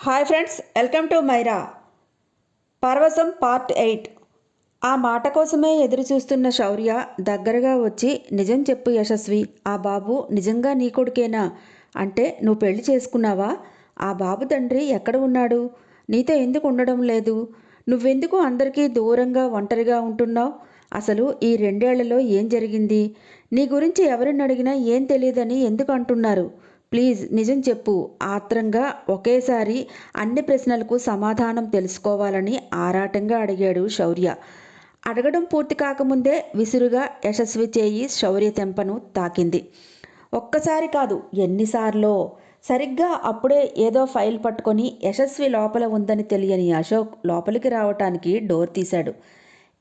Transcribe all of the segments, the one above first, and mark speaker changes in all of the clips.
Speaker 1: Hi friends welcome to మైరా. పర్వసం part eight. ఆ మాట కోసమే ఎదురు చూస్తున్న శౌర్య దగ్గరగా వచ్చి నిజం చెప్పు యశస్వి ఆ బాబు నిజంగా నీ కొడుకేనా? అంటే నువ్వు పెళ్ళి చేసుకున్నావా? ఆ బాబు తండ్రి ఎక్కడ ఉన్నాడు? నీతో ఎందుకు ఉండడం లేదు? నువ్వెందుకు అందరికీ దూరంగా ఒంటరిగా ఉంటున్నావు? అసలు ఈ రెండేళ్ళలో ఏం జరిగింది? నీ గురించి ఎవరిని అడిగినా ఏం తెలియదని ఎందుకు అంటున్నారు? ప్లీజ్ నిజం చెప్పు. ఆత్రంగా ఒకేసారి అన్ని ప్రశ్నలకు సమాధానం తెలుసుకోవాలని ఆరాటంగా అడిగాడు శౌర్య. అడగడం పూర్తి కాకముందే విసురుగా యశస్వి చేయి శౌర్య తెంపను తాకింది. ఒక్కసారి కాదు ఎన్నిసార్లో? సరిగ్గా అప్పుడే ఏదో ఫైల్ పట్టుకొని యశస్వి లోపల ఉందని తెలియని అశోక్ లోపలికి రావటానికి డోర్ తీశాడు.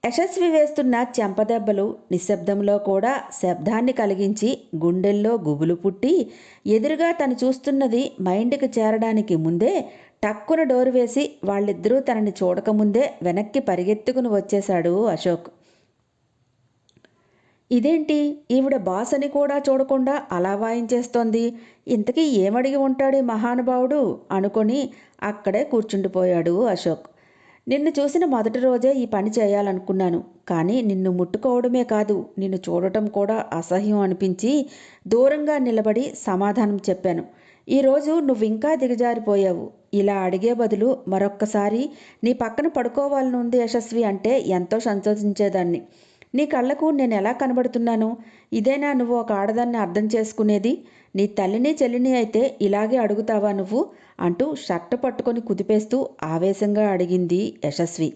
Speaker 1: యశస్వి వేస్తున్న చెంపదెబ్బలు నిశ్శబ్దంలో కూడా శబ్దాన్ని కలిగించి గుండెల్లో గుబులు పుట్టి ఎదురుగా తను చూస్తున్నది మైండ్కి చేరడానికి ముందే టక్కున డోరు వేసి వాళ్ళిద్దరూ తనని చూడకముందే వెనక్కి పరిగెత్తుకుని వచ్చేశాడు అశోక్. ఇదేంటి? ఈవిడ బాస్ అని కూడా చూడకుండా అలా వాయించేస్తోంది. ఇంతకీ ఏమడిగి ఉంటాడు మహానుభావుడు? అనుకొని అక్కడే కూర్చుండిపోయాడు అశోక్. నిన్ను చూసిన మొదటి రోజే ఈ పని చేయాలనుకున్నాను. కానీ నిన్ను ముట్టుకోవడమే కాదు నిన్ను చూడటం కూడా అసహ్యం అనిపించి దూరంగా నిలబడి సమాధానం చెప్పాను. ఈరోజు నువ్వు ఇంకా దిగజారిపోయావు. ఇలా అడిగే బదులు మరొక్కసారి నీ పక్కన పడుకోవాలని ఉంది యశస్వి అంటే ఎంతో సంతోషించేదాన్ని. నీ కళ్ళకు నేను ఎలా కనబడుతున్నాను? ఇదేనా నువ్వు ఒక ఆడదాన్ని అర్థం చేసుకునేది? నీ తల్లిని చెల్లిని అయితే ఇలాగే అడుగుతావా నువ్వు? అంటూ షర్ట్ పట్టుకొని కుదిపేస్తూ ఆవేశంగా అడిగింది యశస్వి.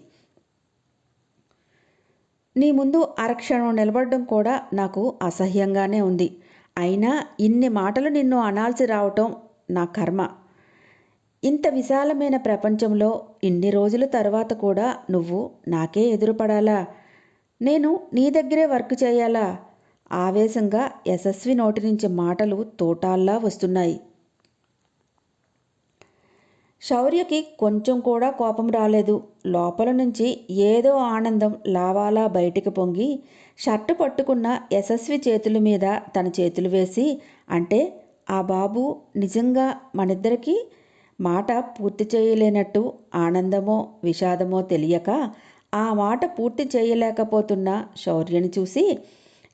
Speaker 1: నీ ముందు అరక్షణం నిలబడడం కూడా నాకు అసహ్యంగానే ఉంది. అయినా ఇన్ని మాటలు నిన్ను అనాల్సి రావటం నా కర్మ. ఇంత విశాలమైన ప్రపంచంలో ఇన్ని రోజుల తర్వాత కూడా నువ్వు నాకే ఎదురుపడాలా? నేను నీ దగ్గరే వర్క్ చేయాలా? ఆవేశంగా యశస్వి నోటి నుంచి మాటలు తోటాల్లా వస్తున్నాయి. శౌర్యకి కొంచెం కూడా కోపం రాలేదు. లోపల నుంచి ఏదో ఆనందం లావాలా బయటికి పొంగి షర్టు పట్టుకున్న యశస్వి చేతుల మీద తన చేతులు వేసి అంటే ఆ బాబు నిజంగా మనిద్దరికీ మాట పూర్తి చేయలేనట్టు ఆనందమో విషాదమో తెలియక ఆ మాట పూర్తి చేయలేకపోతున్న శౌర్యని చూసి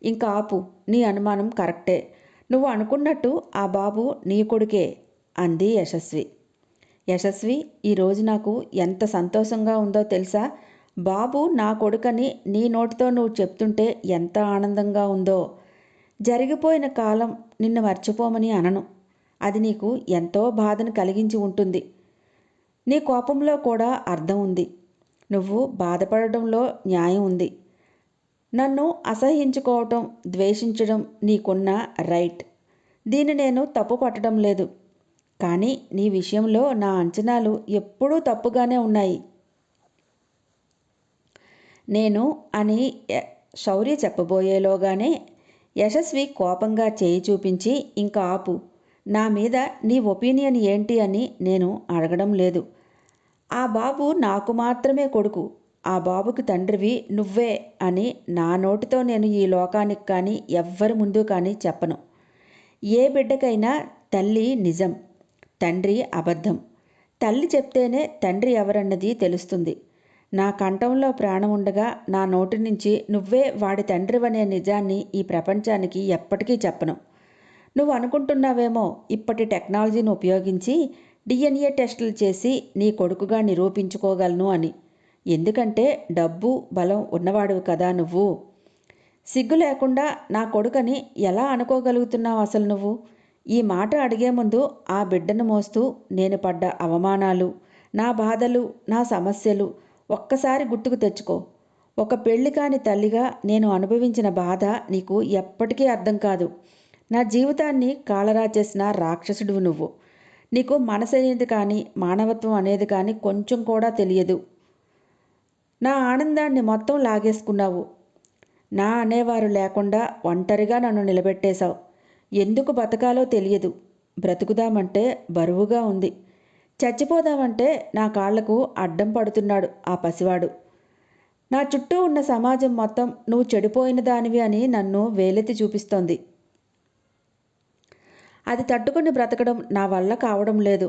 Speaker 1: ఇంకా ఆపు నీ అనుమానం కరెక్టే. నువ్వు అనుకున్నట్టు ఆ బాబు నీ కొడుకే అంది యశస్వి. యశస్వి ఈరోజు నాకు ఎంత సంతోషంగా ఉందో తెలుసా? బాబు నా కొడుకని నీ నోటితో నువ్వు చెప్తుంటే ఎంత ఆనందంగా ఉందో. జరిగిపోయిన కాలం నిన్ను మర్చిపోమని అనను. అది నీకు ఎంతో బాధను కలిగించి ఉంటుంది. నీ కోపంలో కూడా అర్థం ఉంది. నువ్వు బాధపడడంలో న్యాయం ఉంది. నన్ను అసహించుకోవటం ద్వేషించడం నీకున్న రైట్. దీన్ని నేను తప్పు పట్టడం లేదు. కానీ నీ విషయంలో నా అంచనాలు ఎప్పుడూ తప్పుగానే ఉన్నాయి. నేను అని శౌర్య చెప్పబోయేలోగానే యశస్వి కోపంగా చేయి చూపించి ఇంకా ఆపు. నా మీద నీ ఒపీనియన్ ఏంటి అని నేను అడగడం లేదు. ఆ బాబు నాకు మాత్రమే కొడుకు. ఆ బాబుకి తండ్రివి నువ్వే అని నా నోటితో నేను ఈ లోకానికి కానీ ఎవ్వరి ముందు కానీ చెప్పను. ఏ బిడ్డకైనా తల్లి నిజం తండ్రి అబద్ధం. తల్లి చెప్తేనే తండ్రి ఎవరన్నది తెలుస్తుంది. నా కంఠంలో ప్రాణం ఉండగా నా నోటి నుంచి నువ్వే వాడి తండ్రివనే నిజాన్ని ఈ ప్రపంచానికి ఎప్పటికీ చెప్పను. నువ్వు అనుకుంటున్నావేమో ఇప్పటి టెక్నాలజీని ఉపయోగించి డిఎన్ఏ టెస్టులు చేసి నీ కొడుకుగా నిరూపించుకోగలను అని. ఎందుకంటే డబ్బు బలం ఉన్నవాడివి కదా నువ్వు. సిగ్గు లేకుండా నా కొడుకని ఎలా అనుకోగలుగుతున్నావు అసలు నువ్వు? ఈ మాట అడిగే ముందు ఆ బిడ్డను మోస్తూ నేను పడ్డ అవమానాలు నా బాధలు నా సమస్యలు ఒక్కసారి గుర్తుకు తెచ్చుకో. ఒక పెళ్ళి కాని తల్లిగా నేను అనుభవించిన బాధ నీకు ఎప్పటికీ అర్థం కాదు. నా జీవితాన్ని కాలరాచేసిన రాక్షసుడు నువ్వు. నీకు మనసు అనేది కానీ మానవత్వం అనేది కానీ కొంచెం కూడా తెలియదు. నా ఆనందాన్ని మొత్తం లాగేసుకున్నావు. నా అనేవారు లేకుండా ఒంటరిగా నన్ను నిలబెట్టేశావు. ఎందుకు బతకాలో తెలియదు. బ్రతుకుదామంటే బరువుగా ఉంది. చచ్చిపోదామంటే నా కాళ్ళకు అడ్డం పడుతున్నాడు ఆ పసివాడు. నా చుట్టూ ఉన్న సమాజం మొత్తం నువ్వు చెడిపోయిన దానివి అని నన్ను వేలెత్తి చూపిస్తోంది. అది తట్టుకుని బ్రతకడం నా వల్ల కావడం లేదు.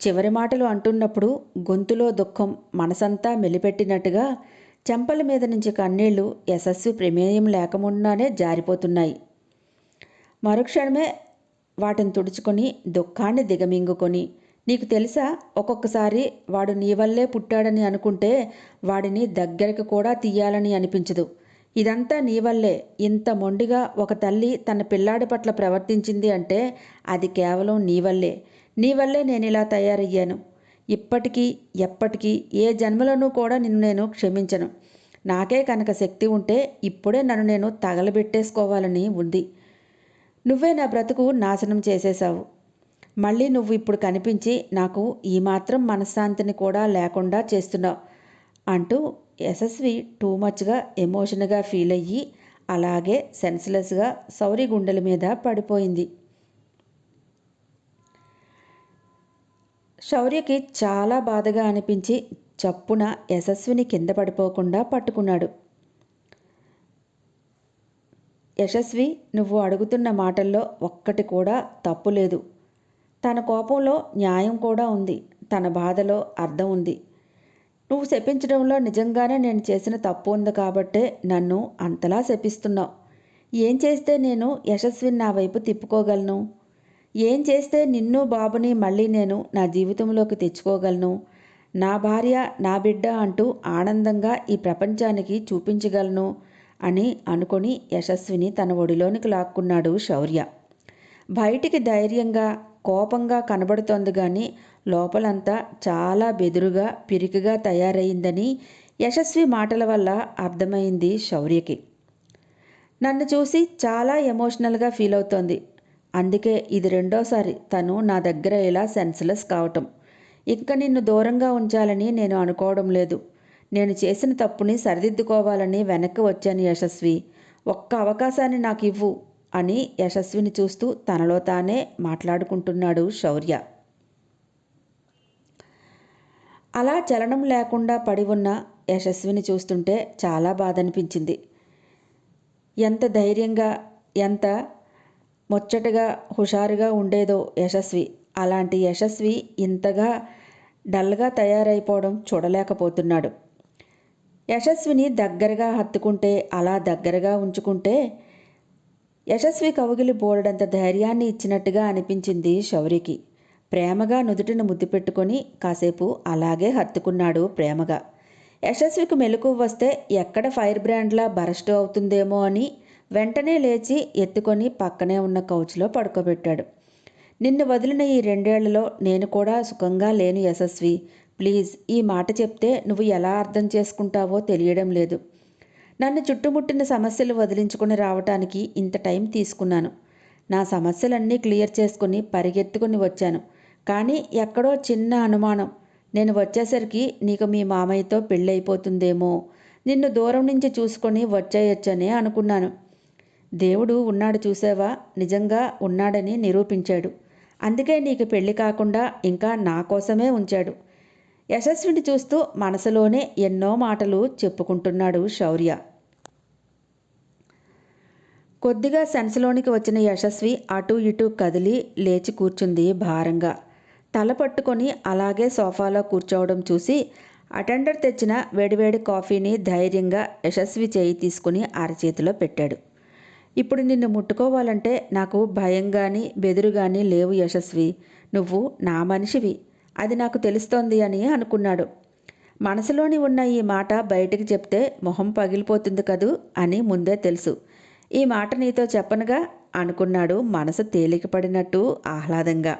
Speaker 1: చివరి మాటలు అంటున్నప్పుడు గొంతులో దుఃఖం మనసంతా మెలిపెట్టినట్టుగా చెంపల మీద నుంచి కన్నీళ్ళు యశస్వి ప్రమేయం లేకముండానే జారిపోతున్నాయి. మరుక్షణమే వాటిని తుడుచుకొని దుఃఖాన్ని దిగమింగుకొని నీకు తెలుసా ఒక్కొక్కసారి వాడు నీ వల్లే పుట్టాడని అనుకుంటే వాడిని దగ్గరికి కూడా తీయాలని అనిపించదు. ఇదంతా నీ వల్లే. ఇంత మొండిగా ఒక తల్లి తన పిల్లాడి పట్ల ప్రవర్తించింది అంటే అది కేవలం నీ వల్లే. నీ వల్లే నేను ఇలా తయారయ్యాను. ఇప్పటికీ ఎప్పటికీ ఏ జన్మలను కూడా నిన్ను నేను క్షమించను. నాకే కనుక శక్తి ఉంటే ఇప్పుడే నన్ను నేను తగలబెట్టేసుకోవాలని ఉంది. నువ్వే నా బ్రతుకు నాశనం చేసేశావు. మళ్ళీ నువ్వు ఇప్పుడు కనిపించి నాకు ఈ మాత్రం మనశ్శాంతిని కూడా లేకుండా చేస్తున్నావు అంటూ యశస్వి టూ మచ్గా ఎమోషన్గా ఫీల్ అయ్యి అలాగే సెన్స్లెస్గా సౌరి గుండెల మీద పడిపోయింది. శౌర్యకి చాలా బాధగా అనిపించి చప్పున యశస్విని కింద పడిపోకుండా పట్టుకున్నాడు. యశస్వి నువ్వు అడుగుతున్న మాటల్లో ఒక్కటి కూడా తప్పు లేదు తన కోపంలో న్యాయం కూడా ఉంది. తన బాధలో అర్థం ఉంది. నువ్వు శపించడంలో నిజంగానే నేను చేసిన తప్పు ఉంది కాబట్టే నన్ను అంతలా శపిస్తున్నావు. ఏం చేస్తే నేను యశస్విని నా వైపు తిప్పుకోగలను? ఏం చేస్తే నిన్ను బాబుని మళ్ళీ నేను నా జీవితంలోకి తెచ్చుకోగలను? నా భార్య నా బిడ్డ అంటూ ఆనందంగా ఈ ప్రపంచానికి చూపించగలను అని అనుకొని యశస్విని తన ఒడిలోనికి లాక్కున్నాడు శౌర్య. బయటికి ధైర్యంగా కోపంగా కనబడుతోంది కానీ లోపలంతా చాలా బెదురుగా పిరికిగా తయారైందని యశస్వి మాటల వల్ల అర్థమైంది శౌర్యకి. నన్ను చూసి చాలా ఎమోషనల్గా ఫీల్ అవుతోంది అందుకే ఇది రెండోసారి తను నా దగ్గర ఇలా సెన్స్లెస్ కావటం. ఇంకా నిన్ను దూరంగా ఉంచాలని నేను అనుకోవడం లేదు. నేను చేసిన తప్పుని సరిదిద్దుకోవాలని వెనక్కి వచ్చాను యశస్వి. ఒక్క అవకాశాన్ని నాకు ఇవ్వు అని యశస్విని చూస్తూ తనలో తానే మాట్లాడుకుంటున్నాడు శౌర్య. అలా చలనం లేకుండా పడి ఉన్న యశస్విని చూస్తుంటే చాలా బాధ అనిపించింది ఎంత ధైర్యంగా ఎంత ముచ్చటగా హుషారుగా ఉండేదో యశస్వి. అలాంటి యశస్వి ఇంతగా డల్గా తయారైపోవడం చూడలేకపోతున్నాడు. యశస్విని దగ్గరగా హత్తుకుంటే అలా దగ్గరగా ఉంచుకుంటే యశస్వి కవుగిలి బోలెడంత ధైర్యాన్ని ఇచ్చినట్టుగా అనిపించింది శౌరికి. ప్రేమగా నుదుటిని ముద్దు పెట్టుకొని కాసేపు అలాగే హత్తుకున్నాడు ప్రేమగా. యశస్వికి మెలకు వస్తే ఎక్కడ ఫైర్ బ్రాండ్లా బరస్ట్ అవుతుందేమో అని వెంటనే లేచి ఎత్తుకొని పక్కనే ఉన్న కౌచ్లో పడుకోబెట్టాడు. నిన్ను వదిలిన ఈ రెండేళ్ళలో నేను కూడా సుఖంగా లేను యశస్వి. ప్లీజ్ ఈ మాట చెప్తే నువ్వు ఎలా అర్థం చేసుకుంటావో తెలియడం లేదు. నన్ను చుట్టుముట్టిన సమస్యలు వదిలించుకుని రావటానికి ఇంత టైం తీసుకున్నాను. నా సమస్యలన్నీ క్లియర్ చేసుకుని పరిగెత్తుకుని వచ్చాను. కానీ ఎక్కడో చిన్న అనుమానం. నేను వచ్చేసరికి నీకు మీ మామయ్యతో పెళ్ళైపోతుందేమో నిన్ను దూరం నుంచి చూసుకొని వచ్చేయొచ్చనే అనుకున్నాను. దేవుడు ఉన్నాడు చూసావా? నిజంగా ఉన్నాడని నిరూపించాడు. అందుకే నీకు పెళ్ళి కాకుండా ఇంకా నా కోసమే ఉంచాడు. యశస్విని చూస్తూ మనసులోనే ఎన్నో మాటలు చెప్పుకుంటున్నాడు శౌర్య. కొద్దిగా సెన్స్లోనికి వచ్చిన యశస్వి అటూ ఇటూ కదిలి లేచి కూర్చుంది భారంగా. తల పట్టుకొని అలాగే సోఫాలో కూర్చోవడం చూసి అటెండర్ తెచ్చిన వేడివేడి కాఫీని ధైర్యంగా యశస్వి చేయి తీసుకుని అరచేతిలో పెట్టాడు. ఇప్పుడు నిన్ను ముట్టుకోవాలంటే నాకు భయం కానీ బెదురు కానీ లేవు యశస్వి. నువ్వు నా మనిషివి. అది నాకు తెలుస్తోంది అని అనుకున్నాడు. మనసులోని ఉన్న ఈ మాట బయటికి చెప్తే మొహం పగిలిపోతుంది కదూ అని ముందే తెలుసు. ఈ మాట నీతో చెప్పనుగా అనుకున్నాడు మనసు తేలికపడినట్టు ఆహ్లాదంగా.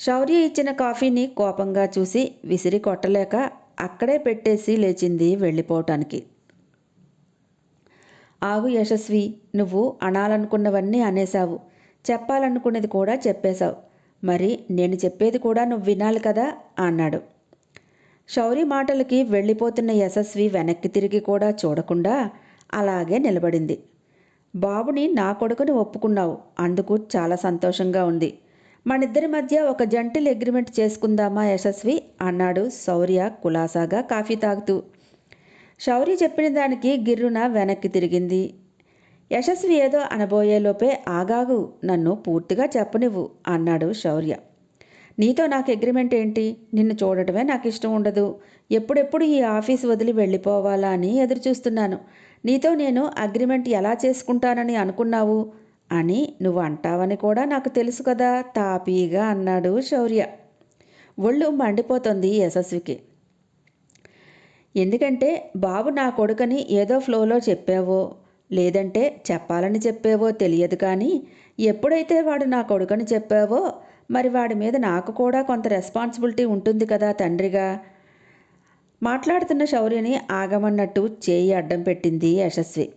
Speaker 1: శౌర్య ఇచ్చిన కాఫీని కోపంగా చూసి విసిరి కొట్టలేక అక్కడే పెట్టేసి లేచింది వెళ్ళిపోవటానికి. ఆగు యశస్వి నువ్వు అనాలనుకున్నవన్నీ అనేశావు. చెప్పాలనుకున్నది కూడా చెప్పేశావు. మరి నేను చెప్పేది కూడా నువ్వు వినాలి కదా? అన్నాడు. శౌరి మాటలకి వెళ్ళిపోతున్న యశస్వి వెనక్కి తిరిగి కూడా చూడకుండా అలాగే నిలబడింది. బాబుని నా కొడుకుని ఒప్పుకున్నావు. అందుకు చాలా సంతోషంగా ఉంది. మనిద్దరి మధ్య ఒక జంటిల్ అగ్రిమెంట్ చేసుకుందామా యశస్వి? అన్నాడు శౌర్య కులాసాగా కాఫీ తాగుతూ. శౌర్య చెప్పిన దానికి గిర్రున వెనక్కి తిరిగింది. యశస్వి ఏదో అనబోయేలోపే ఆగాగు నన్ను పూర్తిగా చెప్పనివ్వు అన్నాడు శౌర్య. నీతో నాకు అగ్రిమెంట్ ఏంటి? నిన్ను చూడటమే నాకు ఇష్టం ఉండదు. ఎప్పుడెప్పుడు ఈ ఆఫీస్ వదిలి వెళ్ళిపోవాలా అని ఎదురుచూస్తున్నాను. నీతో నేను అగ్రిమెంట్ ఎలా చేసుకుంటానని అనుకున్నావు? అని నువ్వు అంటావని కూడా నాకు తెలుసు కదా తాపీగా అన్నాడు శౌర్య. ఒళ్ళు మండిపోతుంది యశస్వికి. ఎందుకంటే బాబు నా కొడుకని ఏదో ఫ్లోలో చెప్పావో లేదంటే చెప్పాలని చెప్పావో తెలియదు కానీ ఎప్పుడైతే వాడు నా కొడుకని చెప్పావో మరి వాడి మీద నాకు కూడా కొంత రెస్పాన్సిబిలిటీ ఉంటుంది కదా తండ్రిగా. మాట్లాడుతున్న శౌర్యని ఆగమన్నట్టు చేయి అడ్డం పెట్టింది యశస్వి.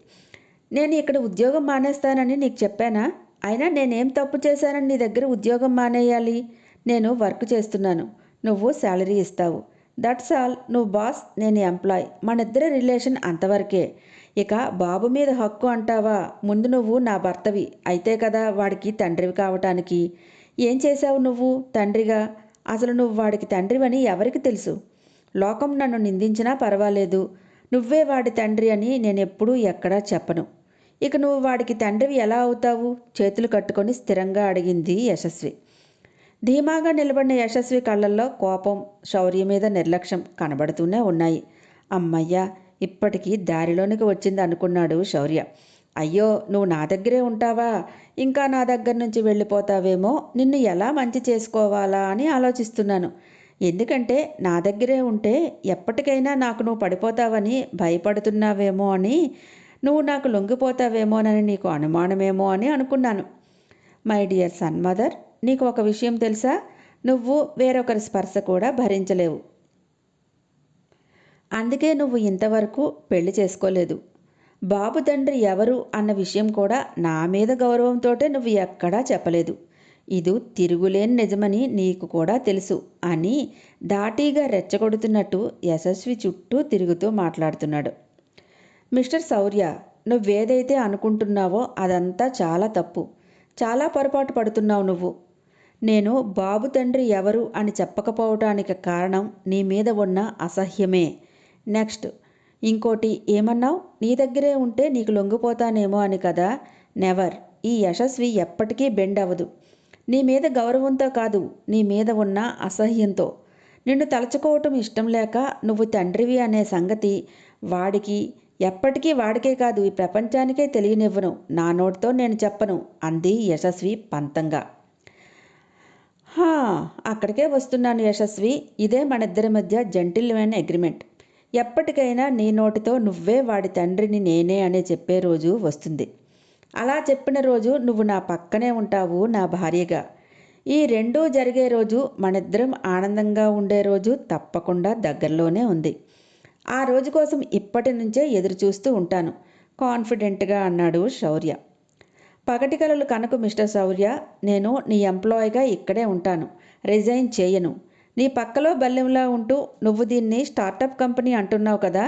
Speaker 1: నేను ఇక్కడ ఉద్యోగం మానేస్తానని నీకు చెప్పానా? అయినా నేనేం తప్పు చేశానని నీ దగ్గర ఉద్యోగం మానేయాలి? నేను వర్క్ చేస్తున్నాను. నువ్వు శాలరీ ఇస్తావు. దట్స్ ఆల్ నువ్వు బాస్ నేను ఎంప్లాయ్. మనిద్దరి రిలేషన్ అంతవరకే. ఇక బాబు మీద హక్కు అంటావా? ముందు నువ్వు నా భర్తవి. అయితే కదా వాడికి తండ్రివి కావటానికి. ఏం చేశావు నువ్వు? తండ్రిగా? అసలు నువ్వు వాడికి తండ్రివని ఎవరికి తెలుసు? లోకం నన్ను నిందించినా పర్వాలేదు. నువ్వే వాడి తండ్రి అని నేను ఎప్పుడూ ఎక్కడా చెప్పను. ఇక నువ్వు వాడికి తండ్రివి ఎలా అవుతావు? చేతులు కట్టుకొని స్థిరంగా అడిగింది యశస్వి. ధీమాగా నిలబడిన యశస్వి కళ్ళల్లో కోపం శౌర్య మీద నిర్లక్ష్యం కనబడుతూనే ఉన్నాయి. అమ్మయ్య ఇప్పటికీ దారిలోనికి వచ్చింది అనుకున్నాడు శౌర్య. అయ్యో నువ్వు నా దగ్గరే ఉంటావా? ఇంకా నా దగ్గర నుంచి వెళ్ళిపోతావేమో? నిన్ను ఎలా మంచి చేసుకోవాలా అని ఆలోచిస్తున్నాను. ఎందుకంటే నా దగ్గరే ఉంటే ఎప్పటికైనా నాకు నువ్వు పడిపోతావని భయపడుతున్నావేమో అని నువ్వు నాకు లొంగిపోతావేమోనని నీకు అనుమానమేమో అని అనుకున్నాను. మై డియర్ సన్ మదర్ నీకు ఒక విషయం తెలుసా? నువ్వు వేరొకరి స్పర్శ కూడా భరించలేవు. అందుకే నువ్వు ఇంతవరకు పెళ్ళి చేసుకోలేదు. బాబు తండ్రి ఎవరు అన్న విషయం కూడా నా మీద గౌరవంతోటే నువ్వు ఎక్కడా చెప్పలేదు. ఇది తిరుగులేని నిజమని నీకు కూడా తెలుసు అని దాటీగా రెచ్చగొడుతున్నట్టు యశస్వి చుట్టూ తిరుగుతూ మాట్లాడుతున్నాడు. మిస్టర్ శౌర్య నువ్వేదైతే అనుకుంటున్నావో అదంతా చాలా తప్పు. చాలా పొరపాటు పడుతున్నావు నువ్వు. నేను బాబు తండ్రి ఎవరు అని చెప్పకపోవటానికి కారణం నీ మీద ఉన్న అసహ్యమే. నెక్స్ట్ ఇంకోటి ఏమన్నావు? నీ దగ్గరే ఉంటే నీకు లొంగిపోతానేమో అని కదా? నెవర్. ఈ యశస్వి ఎప్పటికీ బెండ్ అవ్వదు. నీ మీద గౌరవంతో కాదు నీ మీద ఉన్న అసహ్యంతో. నిన్ను తలచుకోవటం ఇష్టం లేక నువ్వు తండ్రివి అనే సంగతి వాడికి ఎప్పటికీ వాడికే కాదు ఈ ప్రపంచానికే తెలియనివ్వను. నా నోటితో నేను చెప్పను అంది యశస్వి పంతంగా. హా అక్కడికే వస్తున్నాను యశస్వి. ఇదే మనిద్దరి మధ్య జంటిల్మైన అగ్రిమెంట్. ఎప్పటికైనా నీ నోటితో నువ్వే వాడి తండ్రిని నేనే అనే చెప్పే రోజు వస్తుంది. అలా చెప్పిన రోజు నువ్వు నా పక్కనే ఉంటావు నా భార్యగా. ఈ రెండూ జరిగే రోజు మనిద్దరం ఆనందంగా ఉండే రోజు తప్పకుండా దగ్గరలోనే ఉంది. ఆ రోజు కోసం ఇప్పటి నుంచే ఎదురు చూస్తూ ఉంటాను కాన్ఫిడెంట్గా అన్నాడు శౌర్య. పగటి కలలు కనుక మిస్టర్ శౌర్య నేను నీ ఎంప్లాయీగా ఇక్కడే ఉంటాను రిజైన్ చేయను. నీ పక్కలో బల్లెంలా ఉంటూ నువ్వు దీన్ని స్టార్టప్ కంపెనీ అంటున్నావు కదా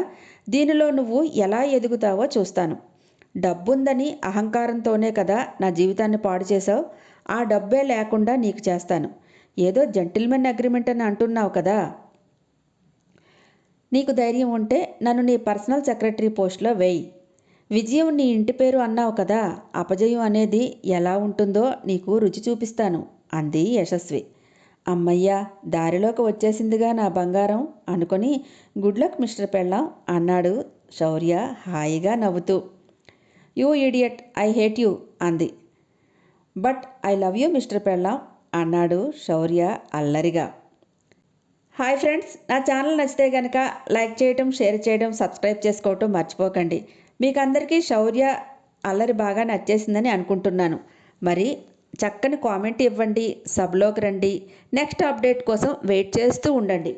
Speaker 1: దీనిలో నువ్వు ఎలా ఎదుగుతావో చూస్తాను. డబ్బుందని అహంకారంతోనే కదా నా జీవితాన్ని పాడు చేసావు ఆ డబ్బే లేకుండా నీకు చేస్తాను. ఏదో జెంటిల్మెన్ అగ్రిమెంట్ అని అంటున్నావు కదా. నీకు ధైర్యం ఉంటే నన్ను నీ పర్సనల్ సెక్రటరీ పోస్ట్లో వేయి. విజయం నీ ఇంటి పేరు అన్నావు కదా అపజయం అనేది ఎలా ఉంటుందో నీకు రుచి చూపిస్తాను అంది యశస్వి. అమ్మయ్య దారిలోకి వచ్చేసిందిగా నా బంగారం అనుకొని గుడ్ లక్ మిస్టర్ పెళ్ళాం అన్నాడు శౌర్య హాయిగా నవ్వుతూ. You idiot I hate you అంది. But I love you mister పెళ్ళాం అన్నాడు శౌర్య అల్లరిగా. హాయ్ ఫ్రెండ్స్ నా ఛానల్ నచ్చితే కనుక లైక్ చేయడం షేర్ చేయడం సబ్స్క్రైబ్ చేసుకోవటం మర్చిపోకండి. మీకు అందరికీ శౌర్య అల్లరి బాగా నచ్చేసిందని అనుకుంటున్నాను. మరి చక్కని కామెంట్ ఇవ్వండి సబ్లోకి రండి. నెక్స్ట్ అప్డేట్ కోసం వెయిట్ చేస్తూ ఉండండి.